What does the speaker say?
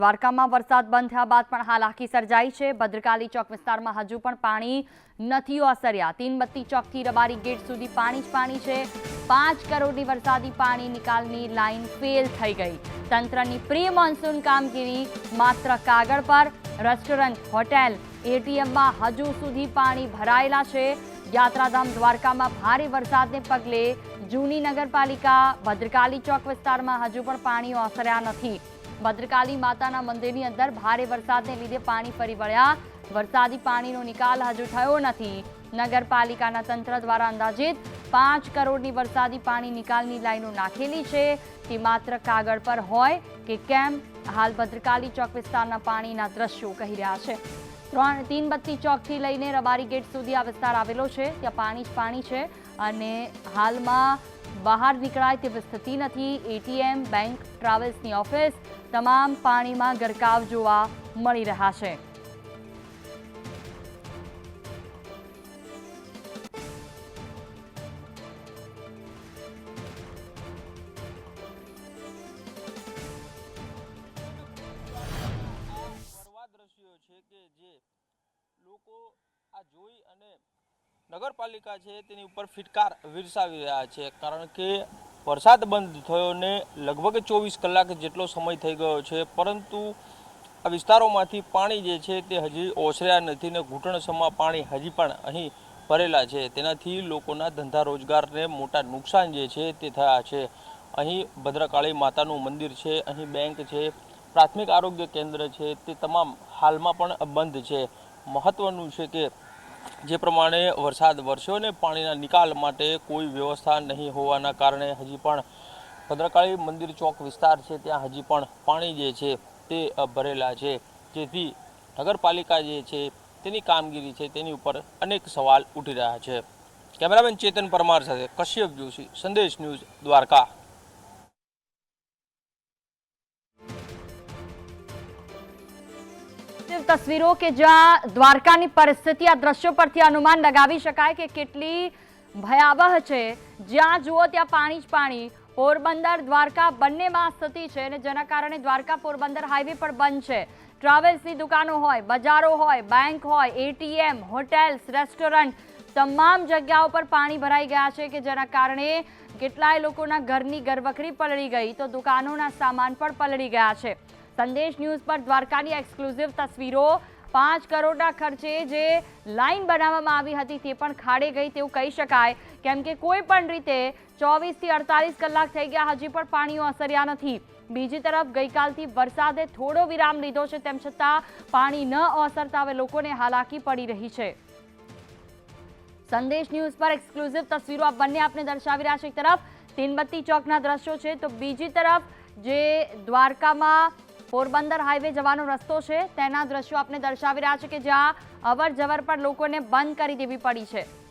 દ્વારકામાં વરસાદ બંધ થયા બાદ પણ હાલાકી સર્જાઈ છે. ભદ્રકાલી ચોક વિસ્તારમાં હજુ પણ પાણી નથી ઓસર્યા. તીનબત્તી ચોકથી રબારી ગેટ સુધી પાણી જ પાણી છે. પાંચ કરોડની વરસાદી પાણી નિકાલની લાઇન ફેલ થઈ ગઈ. તંત્રની પ્રી મોન્સૂન કામગીરી માત્ર કાગળ પર. રેસ્ટોરન્ટ, હોટેલ, એટીએમમાં હજુ સુધી પાણી ભરાયેલા છે. યાત્રાધામ દ્વારકામાં ભારે વરસાદને પગલે જૂની નગરપાલિકા ભદ્રકાલી ચોક વિસ્તારમાં હજુ પણ પાણી ઓસર્યા નથી. ભદ્રકાલી માતાના મંદિરની અંદર ભારે વરસાદને લીધે પાણી ફરી વળ્યા. વરસાદી પાણીનો નિકાલ હજુ થયો નથી. નગરપાલિકાના તંત્ર દ્વારા અંદાજિત પાંચ કરોડની વરસાદી પાણી નિકાલની લાઈનો નાખેલી છે. તે માત્ર કાગળ પર હોય કે કેમ? હાલ ભદ્રકાલી ચોક વિસ્તારના પાણીના દ્રશ્યો કહી રહ્યા છે. ત્રણ તીનબત્તી ચોકથી લઈને રબારી ગેટ સુધી આ વિસ્તાર આવેલો છે. ત્યાં પાણી જ પાણી છે અને હાલમાં બહાર નીકળાય તેવી સ્થિતિ નથી. એટીએમ બેંક ટ્રાવેલ્સની ઓફિસ તમામ પાણીમાં ગરકાવ જોવા મળી રહ્યા છે. જોઈ અને નગરપાલિકા છે તેની ઉપર ફિટકાર વિરસાવી રહ્યા છે. કારણ કે વરસાદ બંધ થયો ને લગભગ ચોવીસ કલાક જેટલો સમય થઈ ગયો છે. પરંતુ આ વિસ્તારોમાંથી પાણી જે છે તે હજી ઓસર્યા નથી ને ઘૂંટણસમાં પાણી હજી પણ અહીં ભરેલા છે. તેનાથી લોકોના ધંધા રોજગારને મોટા નુકસાન જે છે તે થયા છે. અહીં ભદ્રકાળી માતાનું મંદિર છે, અહીં બેંક છે, પ્રાથમિક આરોગ્ય કેન્દ્ર છે, તે તમામ હાલમાં પણ બંધ છે. મહત્ત્વનું છે કે જે પ્રમાણે વરસાદ વરસ્યો ને પાણીના નિકાલ માટે કોઈ વ્યવસ્થા નહીં હોવાના કારણે હજી પણ ભદ્રકાળી મંદિર ચોક વિસ્તાર છે, ત્યાં હજી પણ પાણી જે છે તે ભરેલા છે. જેથી નગરપાલિકા જે છે તેની કામગીરી છે તેની ઉપર અનેક સવાલ ઉઠી રહ્યા છે. કેમેરામેન ચેતન પરમાર સાથે કશ્યપ જોશી, સંદેશ ન્યૂઝ દ્વારકા. તસવીરો કે જ્યાં દ્વારકાની પરિસ્થિતિ આ દ્રશ્યો પરથી અનુમાન લગાવી શકાય કે કેટલી ભયાવહ છે. જ્યાં જુઓ ત્યાં પાણી જ પાણી. પોરબંદર, દ્વારકા બંનેમાં સ્થિતિ છે અને જેના કારણે દ્વારકા પોરબંદર હાઈવે પણ બંધ છે. ટ્રાવેલ્સની દુકાનો હોય, બજારો હોય બેંક હોય એટીએમ હોટેલ્સ રેસ્ટોરન્ટ તમામ જગ્યાઓ પર પાણી ભરાઈ ગયા છે કે જેના કારણે કેટલાય લોકોના ઘરની ઘરવખરી પલળી ગઈ. તો દુકાનોના સામાન પણ પલળી ગયા છે. સંદેશ ન્યૂઝ પર દ્વારકાની એક્સક્લુઝિવ તસવીરો. પાંચ કરોડના ખર્ચે જે લાઈન બનાવવામાં આવી હતી તે પણ ખાડે ગઈ તેવું કહી શકાય. કેમ કે કોઈ પણ રીતે ચોવીસથી અડતાલીસ કલાક થઈ ગયા, હજી પણ પાણી અસર્યા નથી. બીજી તરફ ગઈકાલથી વરસાદે થોડો વિરામ લીધો છે, તેમ છતાં પાણી ન ઓસરતા હવે લોકોને હાલાકી પડી રહી છે. સંદેશ ન્યૂઝ પર એક્સક્લુઝિવ તસવીરો આ બંને આપને દર્શાવી રહ્યા છે. એક તરફ, તીનબત્તી ચોકના દ્રશ્યો છે, તો બીજી તરફ જે દ્વારકામાં પોરબંદર હાઈવે જવાનો રસ્તો છે. તેના દ્રશ્યો આપને દર્શાવી રહ્યા છે કે જ્યાં અવર પર લોકોને બંધ કરી દેવી પડી છે.